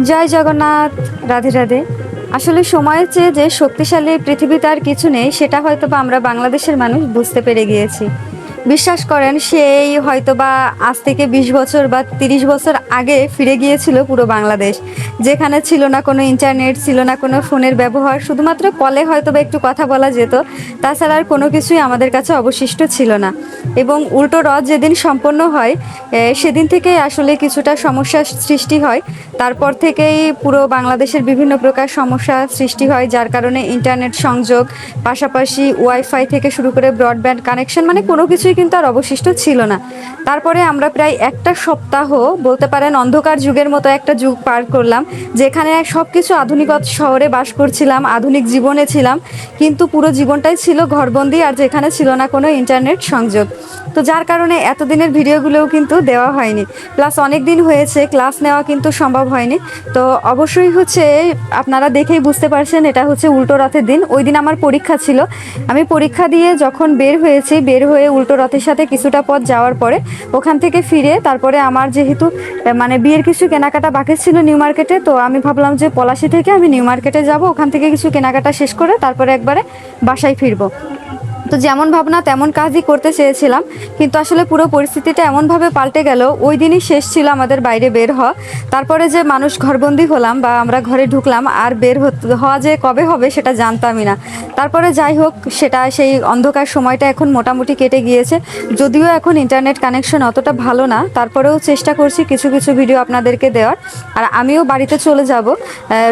জয় জগন্নাথ, রাধে রাধে। আসলে সময়ের চেয়ে যে শক্তিশালী পৃথিবীতে আর কিছু নেই, সেটা হয়তো বা আমরা বাংলাদেশের মানুষ বুঝতে পেরে গিয়েছি। বিশ্বাস করেন, সেই হয়তো বা আজ থেকে বিশ বছর বা তিরিশ বছর আগে ফিরে গিয়েছিল পুরো বাংলাদেশ। যেখানে ছিল না কোনো ইন্টারনেট ছিল না কোনো ফোনের ব্যবহার, শুধুমাত্র কলে হয়তো বা একটু কথা বলা যেত। তাছাড়া আর কোনো কিছুই আমাদের কাছে অবশিষ্ট ছিল না। এবং উল্টো রথ যেদিন সম্পন্ন হয় সেদিন থেকেই আসলে কিছুটা সমস্যার সৃষ্টি হয়। তারপর থেকেই পুরো বাংলাদেশের বিভিন্ন প্রকার সমস্যা সৃষ্টি হয়, যার কারণে ইন্টারনেট সংযোগ, পাশাপাশি ওয়াইফাই থেকে শুরু করে ব্রডব্যান্ড কানেকশন মানে কোনো কিছুই কিন্তু আর অবশিষ্ট ছিল না। তারপরে আমরা প্রায় একটা সপ্তাহ, বলতে পারেন অন্ধকার যুগের মতো একটা যুগ পার করলাম, যেখানে সব কিছু আধুনিকত শহরে বাস করছিলাম, আধুনিক জীবনে ছিলাম, কিন্তু পুরো জীবনটাই ছিল ঘরবন্দি আর যেখানে ছিল না কোনো ইন্টারনেট সংযোগ। তো যার কারণে এতদিনের ভিডিওগুলোও কিন্তু দেওয়া হয়নি। প্লাস অনেক দিন হয়েছে, ক্লাস নেওয়া কিন্তু সম্ভব হয়নি। তো অবশ্যই হচ্ছে, আপনারা দেখেই বুঝতে পারছেন, এটা হচ্ছে উল্টো রথের দিন। ওই দিন আমার পরীক্ষা ছিল। আমি পরীক্ষা দিয়ে যখন বের হয়েছি, বের হয়ে উল্টো রথের সাথে কিছুটা পথ যাওয়ার পরে ওখান থেকে ফিরে তারপরে আমার যেহেতু মানে বিয়ের কিছু কেনাকাটা বাকি ছিল নিউ মার্কেটে, তো আমি ভাবলাম যে পলাশি থেকে আমি নিউ মার্কেটে যাব, ওখান থেকে কিছু কেনাকাটা শেষ করে তারপরে একবারে বাসায় ফিরবো। তো যেমন ভাবনা তেমন কাজই করতে চেয়েছিলাম, কিন্তু আসলে পুরো পরিস্থিতিটা এমনভাবে পাল্টে গেল, ওই দিনই শেষ ছিল আমাদের বাইরে বের হওয়া। তারপরে যে মানুষ ঘরবন্দি হলাম বা আমরা ঘরে ঢুকলাম, আর বের হওয়া যে কবে হবে সেটা জানতামই না। তারপরে যাই হোক, সেটা সেই অন্ধকার সময়টা এখন মোটামুটি কেটে গিয়েছে। যদিও এখন ইন্টারনেট কানেকশন অতটা ভালো না, তারপরেও চেষ্টা করছি কিছু কিছু ভিডিও আপনাদেরকে দেওয়ার। আর আমিও বাড়িতে চলে যাব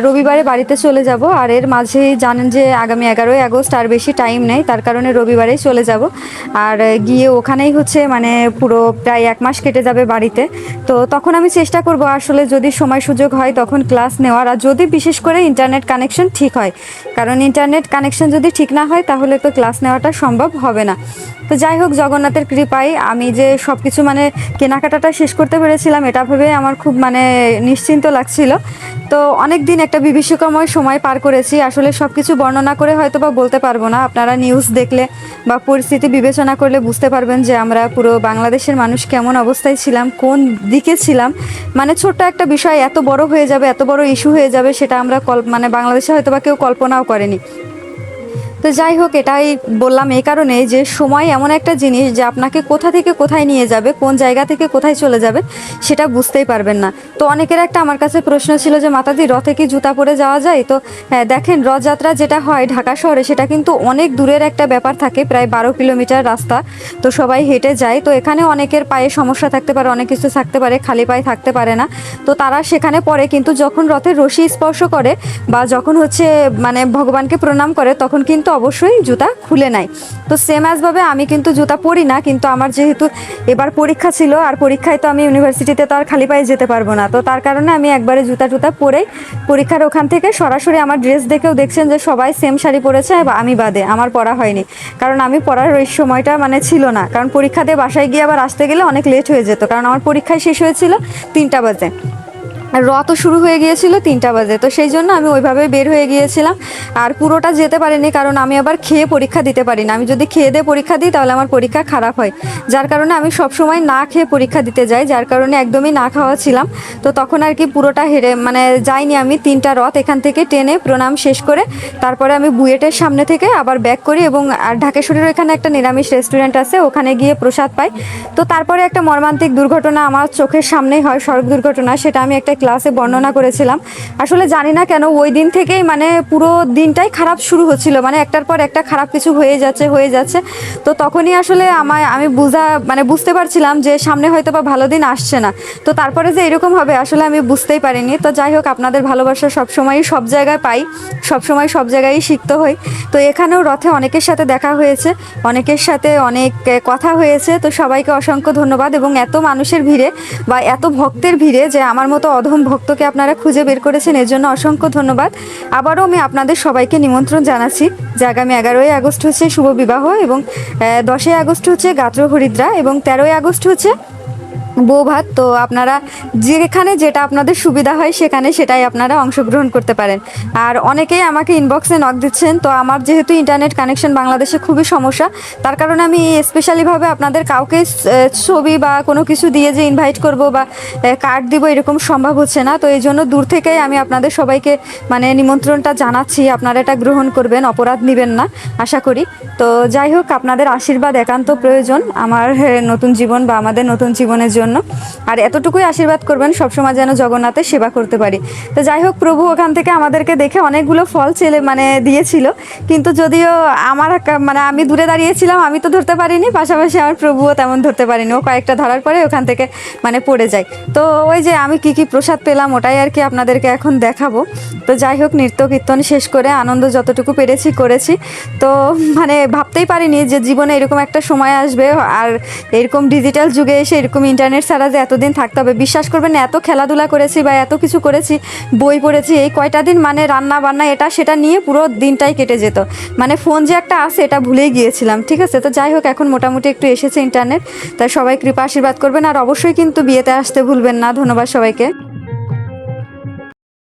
রবিবারে বাড়িতে চলে যাব, আর এর মাঝেই জানেন যে আগামী এগারোই আগস্ট আর বেশি টাইম নেই, তার কারণে রবিবারেই চলে যাব। আর গিয়ে ওখানেই হচ্ছে মানে পুরো প্রায় এক মাস কেটে যাবে বাড়িতে। তো তখন আমি চেষ্টা করব আসলে যদি সময় সুযোগ হয় তখন ক্লাস নেওয়ার। আর যদি বিশেষ করে ইন্টারনেট কানেকশন ঠিক হয়, কারণ ইন্টারনেট কানেকশন যদি ঠিক না হয় তাহলে তো ক্লাস নেওয়াটা সম্ভব হবে না। তো যাই হোক, জগন্নাথের কৃপায় আমি যে সব কিছু মানে কেনাকাটাটা শেষ করতে পেরেছিলাম, এটা ভেবে আমার খুব মানে নিশ্চিন্ত লাগছিল। তো অনেক দিন একটা বিভীষিকাময় সময় পার করেছি। আসলে সব কিছু বর্ণনা করে হয়তো বা বলতে পারব না। আপনারা নিউজ দেখলে বা পরিস্থিতি বিবেচনা করলে বুঝতে পারবেন যে আমরা পুরো বাংলাদেশের মানুষ কেমন অবস্থায় ছিলাম, কোন দিকে ছিলাম। মানে ছোট্ট একটা বিষয়, এত বড় হয়ে যাবে, এত বড় ইস্যু হয়ে যাবে, সেটা আমরা কল মানে বাংলাদেশে হয়তো বা কেউ কল্পনাও করেনি। তো যাই হোক, এটাই বললাম এই কারণে যে সময় এমন একটা জিনিস যে আপনাকে কোথা থেকে কোথায় নিয়ে যাবে, কোন জায়গা থেকে কোথায় চলে যাবে, সেটা বুঝতেই পারবেন না। তো অনেকের একটা আমার কাছে প্রশ্ন ছিল যে মাতাদি রথে কি জুতা পরে যাওয়া যায়? তো হ্যাঁ দেখেন, রথযাত্রা যেটা হয় ঢাকা শহরে, সেটা কিন্তু অনেক দূরের একটা ব্যাপার থাকে, প্রায় বারো কিলোমিটার রাস্তা। তো সবাই হেঁটে যায়। তো এখানে অনেকের পায়ে সমস্যা থাকতে পারে, অনেক কিছু থাকতে পারে, খালি পায়ে থাকতে পারে না। তো তারা সেখানে পড়ে, কিন্তু যখন রথের রশি স্পর্শ করে বা যখন হচ্ছে মানে ভগবানকে প্রণাম করে, তখন কিন্তু অবশ্যই জুতা খুলে নেয় তো সেম অ্যাজভাবে আমি কিন্তু জুতা পরি না, কিন্তু আমার যেহেতু এবার পরীক্ষা ছিল, আর পরীক্ষায় তো আমি ইউনিভার্সিটিতে তো আর খালি পায়ে যেতে পারব না। তো তার কারণে আমি একবারে জুতা টুতা পরেই পরীক্ষার ওখান থেকে সরাসরি আমার ড্রেস দেখেও দেখছেন যে সবাই সেম শাড়ি পরেছে আমি বাদে, আমার পরা হয়নি। কারণ আমি পড়ার ওই সময়টা মানে ছিল না। কারণ পরীক্ষা দিয়ে বাসায় গিয়ে আবার আসতে গেলে অনেক লেট হয়ে যেত, কারণ আমার পরীক্ষায় শেষ হয়েছিল তিনটা বাজে। আর রথ শুরু হয়ে গিয়েছিল তিনটা বাজে, তো সেই জন্য আমি ওইভাবে বের হয়ে গিয়েছিলাম। আর পুরোটা যেতে পারিনি কারণ আমি আবার খেয়ে পরীক্ষা দিতে পারি না আমি যদি খেয়ে দিয়ে পরীক্ষা দিই তাহলে আমার পরীক্ষা খারাপ হয়। যার কারণে আমি সবসময় না খেয়ে পরীক্ষা দিতে যাই, যার কারণে একদমই না খাওয়া ছিলাম। তো তখন আর কি পুরোটা হেরে মানে যাইনি আমি তিনটা রথ এখান থেকে টেনে প্রণাম শেষ করে, তারপরে আমি বুয়েটের সামনে থেকে আবার ব্যাক করি এবং আর ঢাকেশ্বরীর এখানে একটা নিরামিষ রেস্টুরেন্ট আছে, ওখানে গিয়ে প্রসাদ পাই। তো তারপরে একটা মর্মান্তিক দুর্ঘটনা আমার চোখের সামনেই হয় সড়ক দুর্ঘটনা, সেটা আমি একটা ক্লাসে বর্ণনা করেছিলাম। আসলে জানি না কেন ওই দিন থেকেই মানে পুরো দিনটাই খারাপ শুরু হচ্ছিল। মানে একটার পর একটা খারাপ কিছু হয়ে যাচ্ছে হয়ে যাচ্ছে। তো তখনই আসলে আমায়, আমি বুঝা মানে বুঝতে পারছিলাম যে সামনে হয়তো বা ভালো দিন আসছে না। তো তারপরে যে এরকম হবে আসলে আমি বুঝতেই পারিনি। তো যাই হোক, আপনাদের ভালোবাসা সবসময়ই সব জায়গায় পাই। সবসময় সব জায়গায় শিখতে হই। তো এখানেও রথে অনেকের সাথে দেখা হয়েছে। অনেকের সাথে অনেক কথা হয়েছে। তো সবাইকে অসংখ্য ধন্যবাদ। এবং এত মানুষের ভিড়ে বা এত ভক্তের ভিড়ে যে আমার মতো অধম ভক্তকে আপনারা খুঁজে বের করেছেন এর জন্য অসংখ্য ধন্যবাদ। আবারও আমি আপনাদের সবাইকে নিমন্ত্রণ জানাচ্ছি। যে আগামী এগারোই আগস্ট হচ্ছে শুভ বিবাহ এবং দশই আগস্ট হচ্ছে গাত্র হরিদ্রা এবং তেরোই আগস্ট হচ্ছে বউ ভাত তো আপনারা যেখানে যেটা আপনাদের সুবিধা হয় সেখানে সেটাই আপনারা অংশগ্রহণ করতে পারেন। আর অনেকেই আমাকে ইনবক্সে নক দিচ্ছেন, তো আমার যেহেতু ইন্টারনেট কানেকশন বাংলাদেশে খুবই সমস্যা, তার কারণে আমি স্পেশালিভাবে আপনাদের কাউকে ছবি বা কোনো কিছু দিয়ে যে ইনভাইট করব বা কার্ড দিব এরকম সম্ভব হচ্ছে না, তো এই জন্য দূর থেকেই আমি আপনাদের সবাইকে মানে নিমন্ত্রণটা জানাচ্ছি, আপনারা এটা গ্রহণ করবেন, অপরাধ নেবেন না, আশা করি। তো যাই হোক, আপনাদের আশীর্বাদ একান্ত প্রয়োজন, আমার নতুন জীবন বা আমাদের নতুন জীবনের জন্য। আর এতটুকুই আশীর্বাদ করবেন সবসময় যেন জগন্নাথের সেবা করতে পারি। তো যাই হোক, প্রভু ওখান থেকে আমাদেরকে দেখে অনেকগুলো ফল ছেলে মানে দিয়েছিল। কিন্তু যদিও আমার মানে আমি দূরে দাঁড়িয়েছিলাম, আমি তো ধরতে পারিনি। পাশাপাশি আমার প্রভুও তেমন ধরতে পারিনি। ও কয়েকটা ধরার পরে ওখান থেকে মানে পড়ে যায়। তো ওই যে আমি কি কি প্রসাদ পেলাম, ওটাই আর কি আপনাদেরকে এখন দেখাবো। তো যাই হোক, নৃত্য কীর্তন শেষ করে আনন্দ যতটুকু পেরেছি, করেছি। তো মানে ভাবতেই পারিনি যে জীবনে এরকম একটা সময় আসবে। আর এরকম ডিজিটাল যুগে এসে এরকম ইন্টারনেট ছাড়া যে এতদিন থাকতে হবে, বিশ্বাস করবেন এত খেলাধুলা করেছি বা এত কিছু করেছি, বই পড়েছি, এই কয়টা দিন মানে রান্না বান্না এটা সেটা নিয়ে পুরো দিনটাই কেটে যেত। মানে ফোন যে একটা আছে এটা ভুলেই গিয়েছিলাম, ঠিক আছে? তো যাই হোক, এখন মোটামুটি একটু এসেছে ইন্টারনেট, তাই সবাই কৃপা আশীর্বাদ করবেন, আর অবশ্যই কিন্তু বিয়েতে আসতে ভুলবেন না, ধন্যবাদ সবাইকে।